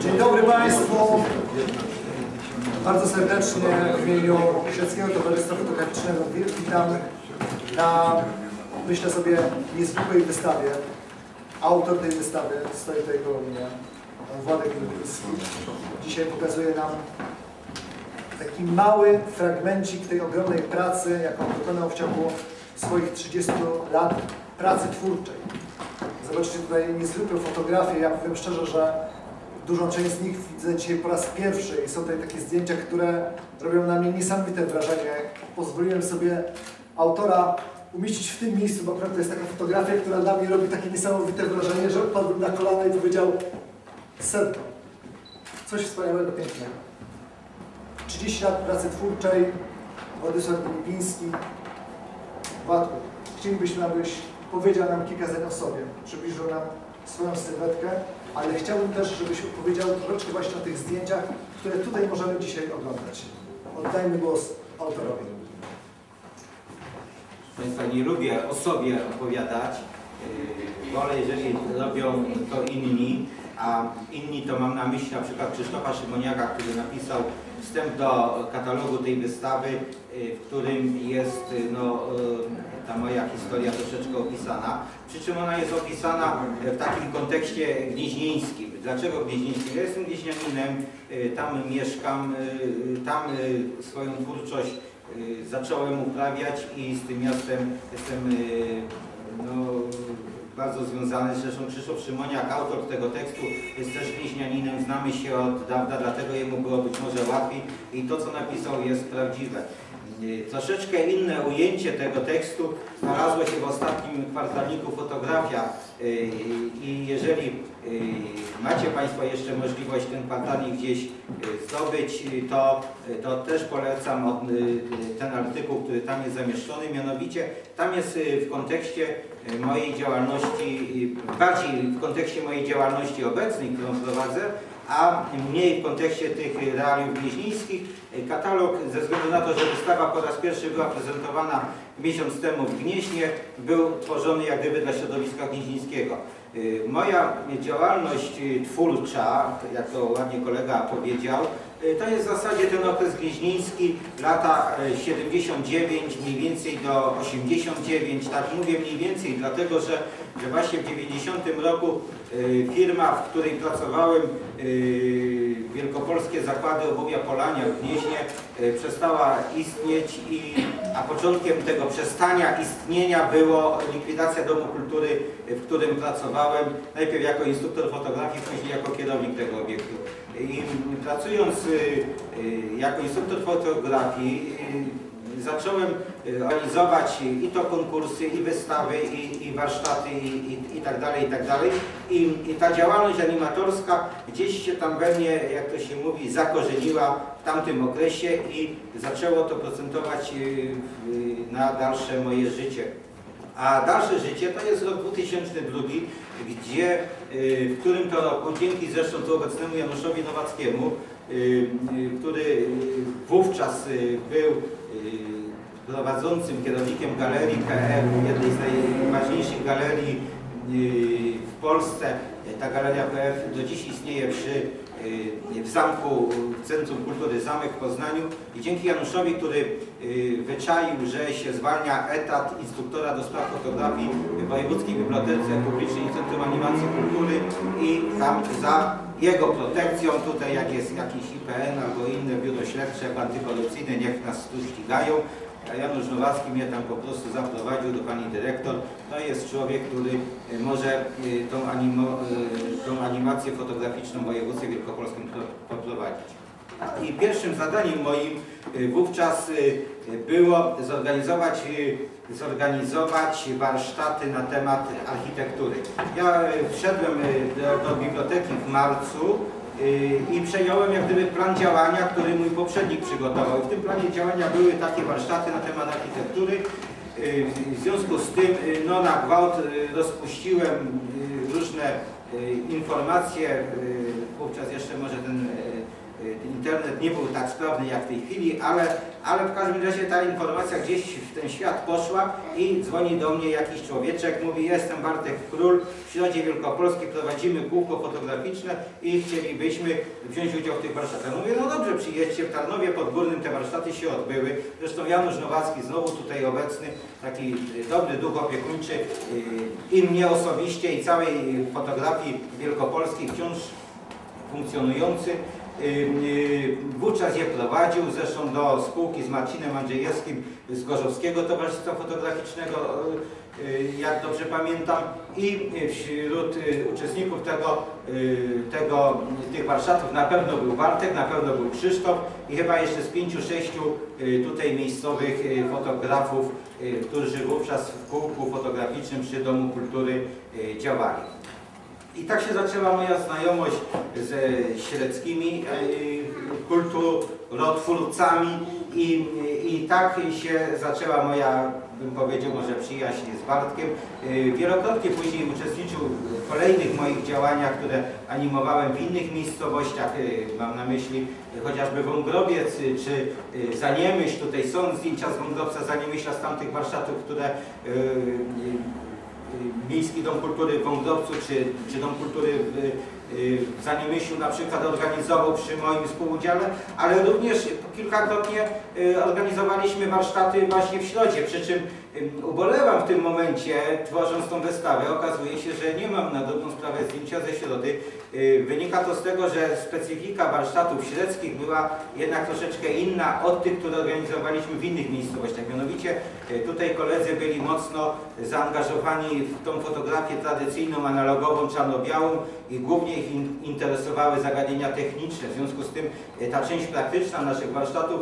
Dzień dobry Państwu. Bardzo serdecznie w imieniu Śledzkiego Towarzystwa Fotograficznego witam na, myślę sobie, niezwykłej wystawie. Autor tej wystawy stoi tutaj koło mnie, pan Władek Lubiński. Dzisiaj pokazuje nam taki mały fragmencik tej ogromnej pracy, jaką wykonał w ciągu swoich 30 lat pracy twórczej. Zobaczcie tutaj niezwykłe fotografie. Ja powiem szczerze, że dużą część z nich widzę dzisiaj po raz pierwszy i są tutaj takie zdjęcia, które robią na mnie niesamowite wrażenie. Pozwoliłem sobie autora umieścić w tym miejscu, bo akurat to jest taka fotografia, która na mnie robi takie niesamowite wrażenie, że upadłem na kolana i powiedział sedno. Coś wspaniałego, pięknego. 30 lat pracy twórczej, Władysław Lipiński. Władku, chcielibyśmy, abyś powiedział nam kilka zdań o sobie, przybliżył nam swoją sylwetkę, ale chciałbym też, żebyś opowiedział troszeczkę właśnie o tych zdjęciach, które tutaj możemy dzisiaj oglądać. Oddajmy głos autorowi. Państwa, nie lubię o sobie opowiadać. Yy, Wolę, jeżeli robią to inni, a inni to mam na myśli na przykład Krzysztofa Szymoniaka, który napisał wstęp do katalogu tej wystawy, yy, w którym jest yy, no, yy, ta moja historia troszeczkę opisana. Przy czym ona jest opisana w takim kontekście gnieźnieńskim. Dlaczego gnieźnieńskim? Ja jestem gnieźnianinem, tam mieszkam, tam swoją twórczość y, zacząłem uprawiać i z tym miastem jestem y, no, bardzo związany. Zresztą Krzysztof Szymoniak, autor tego tekstu, jest też bliźnianinem, znamy się od dawna, dlatego jemu było być może łatwiej i to, co napisał, jest prawdziwe. Y, Troszeczkę inne ujęcie tego tekstu znalazło się w ostatnim kwartalniku Fotografia y, i jeżeli macie Państwo jeszcze możliwość ten kwartalnik gdzieś y, zdobyć, y, to, y, to też polecam od, y, ten artykuł, który tam jest zamieszczony, mianowicie tam jest y, w kontekście y, mojej działalności, y, bardziej w kontekście mojej działalności obecnej, którą prowadzę, a mniej w kontekście tych realiów gnieźnieńskich. Y, Katalog, ze względu na to, że wystawa po raz pierwszy była prezentowana miesiąc temu w Gnieźnie, był tworzony jak gdyby dla środowiska gnieźnieńskiego. Y, Moja działalność y, twórcza, jak to ładnie kolega powiedział, y, to jest w zasadzie ten okres gnieźnieński, lata y, 79 mniej więcej do 89, tak mówię mniej więcej, dlatego że, że właśnie w 90 roku firma, w której pracowałem, Wielkopolskie Zakłady Obuwia Polania w Gnieźnie przestała istnieć, i, a początkiem tego przestania istnienia było likwidacja Domu Kultury, w którym pracowałem, najpierw jako instruktor fotografii, później jako kierownik tego obiektu. I pracując y, y, jako instruktor fotografii, y, zacząłem y, organizować i to konkursy, i wystawy, i, i warsztaty, i, i, i tak dalej, i tak dalej. I, I ta działalność animatorska gdzieś się tam we mnie, jak to się mówi, zakorzeniła w tamtym okresie i zaczęło to procentować w- na dalsze moje życie. A dalsze życie to jest rok 2002, gdzie, y, w którym to roku, dzięki zresztą tu obecnemu Januszowi Nowackiemu, który y, wówczas y, był y, prowadzącym kierownikiem galerii KF, jednej z najważniejszych galerii y, w Polsce. Ta galeria KF do dziś istnieje przy, y, w zamku, w Centrum Kultury Zamek w Poznaniu i dzięki Januszowi, który y, wyczaił, że się zwalnia etat instruktora do spraw fotografii w Wojewódzkiej Bibliotece Publicznej Centrum Animacji Kultury i tam za jego protekcją, tutaj jak jest jakiś IPN albo inne biuro śledcze antykorupcyjne, niech nas tu ścigają. A Janusz Nowacki mnie tam po prostu zaprowadził do pani dyrektor. To jest człowiek, który y, może y, tą, animo, y, tą animację fotograficzną w województwie wielkopolskim pro- poprowadzić. I pierwszym zadaniem moim wówczas było zorganizować, zorganizować warsztaty na temat architektury. Ja wszedłem do, do biblioteki w marcu i przejąłem jak gdyby plan działania, który mój poprzednik przygotował. W tym planie działania były takie warsztaty na temat architektury. Y, W związku z tym y, no, na gwałt rozpuściłem różne informacje, wówczas jeszcze może ten internet nie był tak sprawny jak w tej chwili, ale, ale w każdym razie ta informacja gdzieś w ten świat poszła i dzwoni do mnie jakiś człowieczek, mówi jestem Bartek Król, w Środzie Wielkopolskiej prowadzimy kółko fotograficzne i chcielibyśmy wziąć udział w tych warsztatach. Mówię, no dobrze, przyjedźcie w Tarnowie Podgórnym, te warsztaty się odbyły. Zresztą Janusz Nowacki, znowu tutaj obecny, taki y, dobry duch opiekuńczy y, i mnie osobiście i całej fotografii wielkopolskiej wciąż funkcjonujący. Y, Wówczas je prowadził, zresztą do spółki z Marcinem Andrzejewskim z Gorzowskiego Towarzystwa Fotograficznego, y, y, jak dobrze pamiętam. I wśród uczestników tego, tego, tych warsztatów na pewno był Bartek, na pewno był Krzysztof i chyba jeszcze z pięciu, sześciu tutaj miejscowych fotografów, którzy wówczas w kółku fotograficznym przy Domu Kultury działali. I tak się zaczęła moja znajomość ze Śreckimi y, kulturotwórcami i, i tak się zaczęła moja, bym powiedział, może przyjaźń z Bartkiem. Y, Wielokrotnie później uczestniczył w kolejnych moich działaniach, które animowałem w innych miejscowościach, mam na myśli chociażby Wągrobiec y, czy Zaniemyśl, tutaj są zdjęcia z Wągrowca Zaniemyśla z tamtych warsztatów, które Miejski Dom Kultury w Wągrowcu czy, czy Dom Kultury w, y, w na przykład organizował przy moim współudziale, ale również kilkakrotnie y, organizowaliśmy warsztaty właśnie w Środzie, przy czym y, ubolewam w tym momencie, tworząc tą wystawę, okazuje się, że nie mam na dobrą sprawę zdjęcia ze Środy. Y, Wynika to z tego, że specyfika warsztatów średzkich była jednak troszeczkę inna od tych, które organizowaliśmy w innych miejscowościach. Mianowicie y, tutaj koledzy byli mocno zaangażowani w tą fotografię tradycyjną, analogową, czarno-białą i głównie ich in- interesowały zagadnienia techniczne. W związku z tym y, ta część praktyczna naszych warsztatów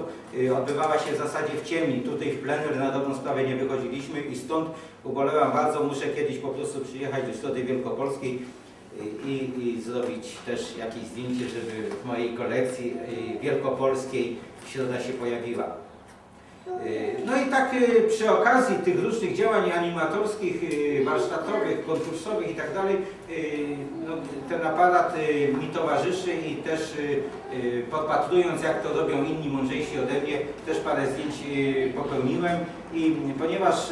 odbywała się w zasadzie w ciemni. Tutaj w plener na dobrą sprawę nie i stąd ubolewam bardzo, muszę kiedyś po prostu przyjechać do Środy Wielkopolskiej i, i zrobić też jakieś zdjęcie, żeby w mojej kolekcji y, wielkopolskiej środa się pojawiła. Y, No i tak y, przy okazji tych różnych działań animatorskich, y, warsztatowych, konkursowych i tak dalej, no, ten aparat mi towarzyszy i też podpatrując jak to robią inni mądrzejsi ode mnie, też parę zdjęć popełniłem. I ponieważ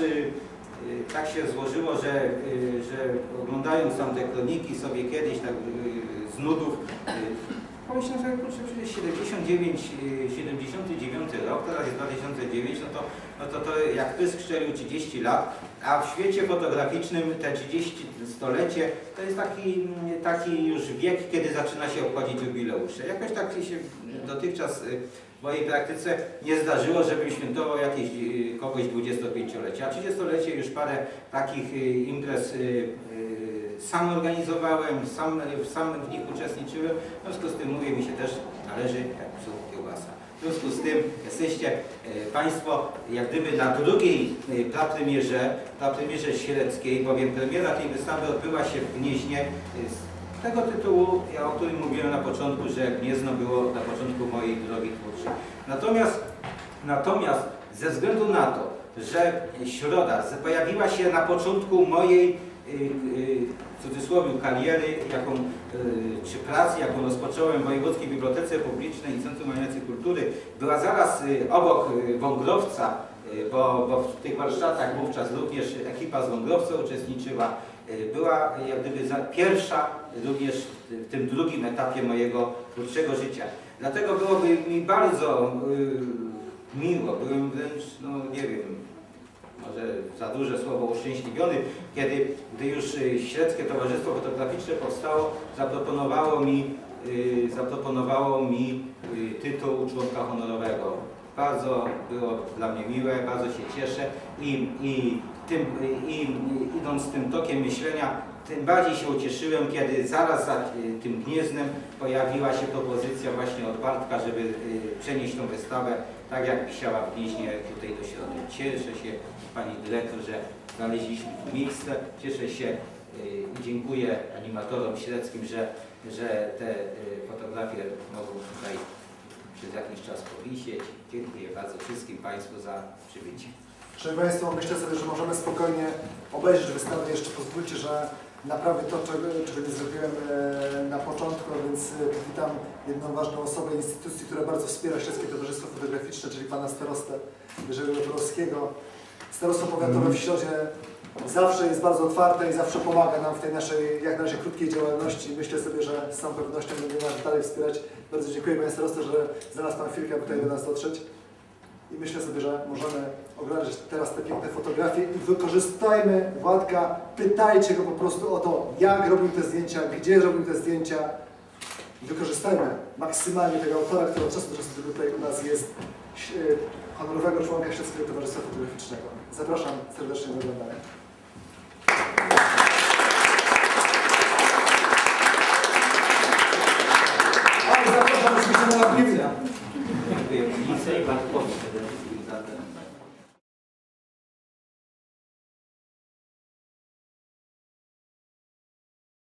tak się złożyło, że, że oglądając tam te kroniki sobie kiedyś tak z nudów, pomyślałem sobie, kurczę, przecież 79, y, 79 rok, teraz jest 2009, no to, no to, to jak pysk szczelił 30 lat, a w świecie fotograficznym te 30 stolecie to jest taki, taki już wiek, kiedy zaczyna się obchodzić jubileusze. Jakoś tak się dotychczas y, w mojej praktyce nie zdarzyło, żebym świętował jakieś y, kogoś 25-lecie, a 30-lecie już parę takich y, imprez y, y, sam organizowałem, sam, sam w nich uczestniczyłem, w związku z tym mówię, mi się też należy jak psu kiełbasa. W związku z tym jesteście e, Państwo jak gdyby na drugiej e, prapremierze, prapremierze średzkiej, bowiem premiera tej wystawy odbyła się w Gnieźnie e, z tego tytułu, ja o którym mówiłem na początku, że Gniezno było na początku mojej drogi twórczej. Natomiast, natomiast ze względu na to, że Środa pojawiła się na początku mojej w cudzysłowie kariery, jaką, y, czy pracy, jaką rozpocząłem w Wojewódzkiej Bibliotece Publicznej i Centrum Animacji Kultury, była zaraz y, obok y, Wągrowca, y, bo, bo w tych warsztatach wówczas również ekipa z Wągrowca uczestniczyła. Y, Była jak gdyby za, pierwsza również w- tym drugim etapie mojego twórczego życia. Dlatego byłoby mi bardzo y, miło, byłem wręcz, no nie wiem, może za duże słowo uszczęśliwiony, kiedy gdy już y, Średzkie Towarzystwo Fotograficzne powstało, zaproponowało mi, y, zaproponowało mi y, tytuł członka honorowego. Bardzo było dla mnie miłe, bardzo się cieszę i, i, tym, i, idąc tym tokiem myślenia, tym bardziej się ucieszyłem, kiedy zaraz za tym Gnieznem pojawiła się propozycja właśnie od Bartka, żeby przenieść tą wystawę tak jak wisiała w Gnieźnie tutaj do środy. Cieszę się Pani Dyrektor, że znaleźliśmy tu miejsce. Cieszę się y, i dziękuję animatorom średzkim, że, że te y, fotografie mogą tutaj przez jakiś czas powisieć. Dziękuję bardzo wszystkim Państwu za przybycie. Szanowni Państwo, myślę sobie, że możemy spokojnie obejrzeć wystawę. Jeszcze pozwólcie, że naprawię to, czego, czego nie zrobiłem e, na początku, więc e, witam jedną ważną osobę instytucji, która bardzo wspiera Śledzkie Towarzystwo Fotograficzne, czyli pana starostę Jerzego Torowskiego. Starostwo Powiatowe w Środzie zawsze jest bardzo otwarte i zawsze pomaga nam w tej naszej, jak na razie, krótkiej działalności. Myślę sobie, że z całą pewnością będziemy nas dalej wspierać. Bardzo dziękuję panie starosto, że znalazł pan chwilkę, aby tutaj do nas dotrzeć. I myślę sobie, że możemy oglądać teraz te piękne fotografie i wykorzystajmy Władka, pytajcie go po prostu o to, jak robił te zdjęcia, gdzie robił te zdjęcia. Wykorzystajmy maksymalnie tego autora, który od czasu do czasu tutaj u nas jest, e, honorowego członka Śledzkiego Towarzystwa Fotograficznego. Zapraszam serdecznie do oglądania.